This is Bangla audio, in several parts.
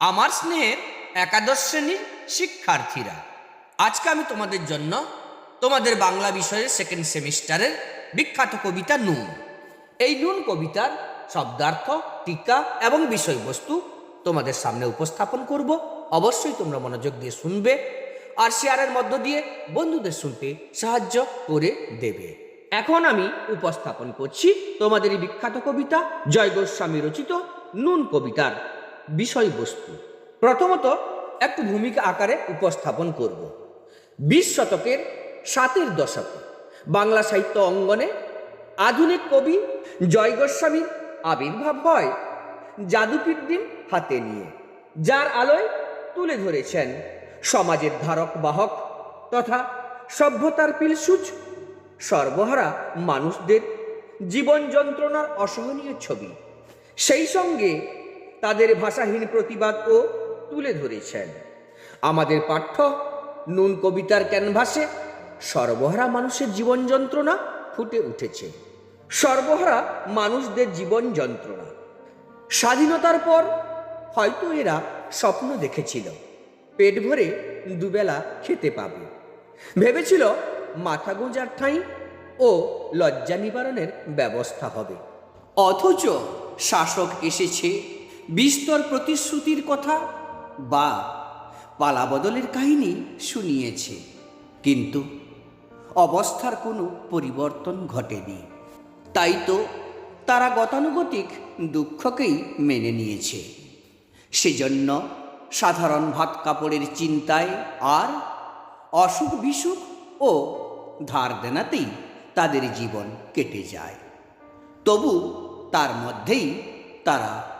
আমার স্নেহের একাদশ শ্রেণির শিক্ষার্থীরা, আজকে আমি তোমাদের জন্য তোমাদের বাংলা বিষয়ের সেকেন্ড সেমিস্টারের বিখ্যাত কবিতা নুন। এই নুন কবিতার শব্দার্থ, টিকা এবং বিষয়বস্তু তোমাদের সামনে উপস্থাপন করব। অবশ্যই তোমরা মনোযোগ দিয়ে শুনবে আর শেয়ারের মধ্য দিয়ে বন্ধুদের শুনতে সাহায্য করে দেবে। এখন আমি উপস্থাপন করছি তোমাদের এই বিখ্যাত কবিতা জয় গোস্বামী রচিত নুন কবিতার বিষয়বস্তু। প্রথমত, একটু ভূমিকা আকারে উপস্থাপন করব। বিশ শতকের সাতের দশকে বাংলা সাহিত্য অঙ্গনে আধুনিক কবি জয় গোস্বামীর আবির্ভাব হয় জাদুপীর দিন হাতে নিয়ে, যার আলোয় তুলে ধরেছেন সমাজের ধারক বাহক তথা সভ্যতার পিলসুচ সর্বহারা মানুষদের জীবন যন্ত্রণার অসহনীয় ছবি। সেই সঙ্গে তাদের ভাষাহীন প্রতিবাদও তুলে ধরেছেন। আমাদের পাঠ্য নুন কবিতার ক্যানভাসে সর্বহারা মানুষের জীবন যন্ত্রণা ফুটে উঠেছে। সর্বহারা মানুষদের জীবন যন্ত্রণা। স্বাধীনতার পর হয়তো এরা স্বপ্ন দেখেছিল, পেট ভরে দুবেলা খেতে পাবে। ভেবেছিল মাথা গোঁজার ঠাঁই ও লজ্জা নিবারণের ব্যবস্থা হবে। অথচ শাসক এসেছে বিস্তর প্রতিশ্রুতির কথা বা পালাবদলের কাহিনী শুনিয়েছে। কিন্তু অবস্থার কোনো পরিবর্তন ঘটেনি। তাই তো তারা গতানুগতিক দুঃখকেই মেনে নিয়েছে। সেজন্য সাধারণ ভাত কাপড়ের চিন্তায় আর অসুখ বিসুখ ও ধার দেনাতেই তাদের জীবন কেটে যায়। তবু তার মধ্যেই তারা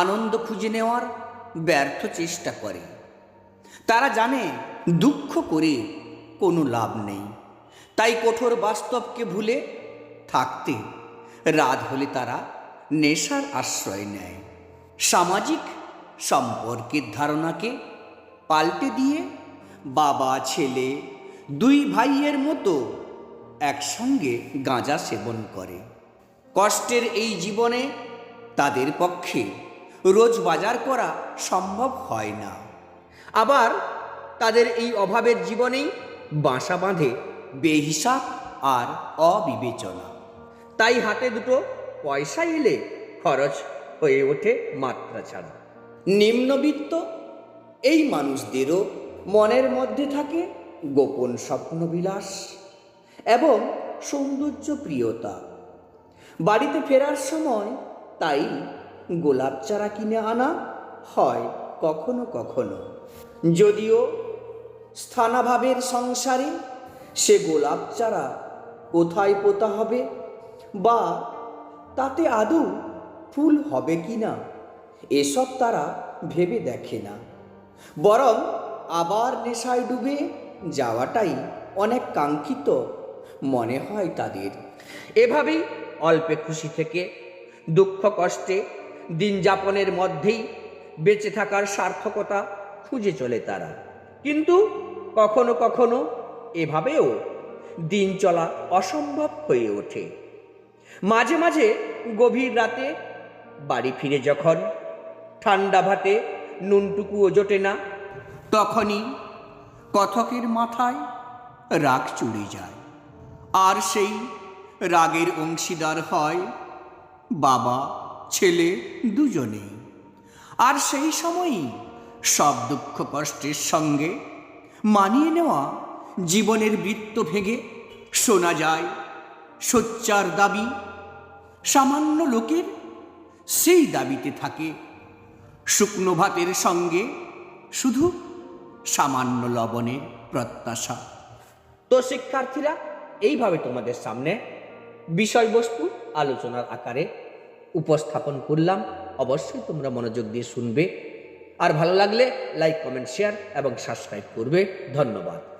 আনন্দ খুঁজে নেওয়ার ব্যর্থ চেষ্টা করে। তারা জানে দুঃখ করে কোনো লাভ নেই। তাই কঠোর বাস্তবকে ভুলে থাকতে রাত হলে তারা নেশার আশ্রয় নেয়। সামাজিক সম্পর্কের ধারণাকে পাল্টে দিয়ে বাবা, ছেলে, দুই ভাইয়ের মতো একসঙ্গে গাঁজা সেবন করে। কষ্টের এই জীবনে তাদের পক্ষে রোজ বাজার করা সম্ভব হয় না। আবার তাদের এই অভাবের জীবনেই বাসা বাঁধে বেহিসাব আর অবিবেচনা। তাই হাতে দুটো পয়সা এলে খরচ হয়ে ওঠে মাত্রা ছাড়া। নিম্নবিত্ত এই মানুষদেরও মনের মধ্যে থাকে গোপন স্বপ্নবিলাস এবং সৌন্দর্য প্রিয়তা বাড়িতে ফেরার সময় তাই গোলাপ চারা কিনে আনা হয় কখনো কখনো। যদিও স্থানাভাবের সংসারে সে গোলাপ চারা কোথায় পোতা হবে বা তাতে আদৌ ফুল হবে কি না, এসব তারা ভেবে দেখে না। বরং আবার নেশায় ডুবে যাওয়াটাই অনেক কাঙ্ক্ষিত মনে হয় তাদের। এভাবেই অল্পে খুশি থেকে দুঃখ কষ্টে দিন যাপনের মধ্যেই বেঁচে থাকার সার্থকতা খুঁজে চলে তারা। কিন্তু কখনো কখনো এভাবেও দিন চলা অসম্ভব হয়ে ওঠে। মাঝে মাঝে গভীর রাতে বাড়ি ফিরে যখন ঠান্ডা ভাতে নুনটুকুও জোটে না, তখনই কথকের মাথায় রাগ চড়ে যায়। আর সেই রাগের অংশীদার হয় বাবা ছেলে দুজনেই আর সেই সময়ই সব দুঃখ কষ্টের সঙ্গে মানিয়ে নেওয়া জীবনের বৃত্ত ভেঙে শোনা যায় সোচ্চার দাবি। সামান্য লোকের সেই দাবিতে থাকে শুকনো ভাতের সঙ্গে শুধু সামান্য লবণের প্রত্যাশা। তো শিক্ষার্থীরা, এইভাবে তোমাদের সামনে বিষয়বস্তু আলোচনার আকারে উপস্থাপন করলাম। অবশ্যই তোমরা মনোযোগ দিয়ে শুনবে। আর ভালো লাগলে লাইক কমেন্ট শেয়ার এবং সাবস্ক্রাইব করবে। ধন্যবাদ।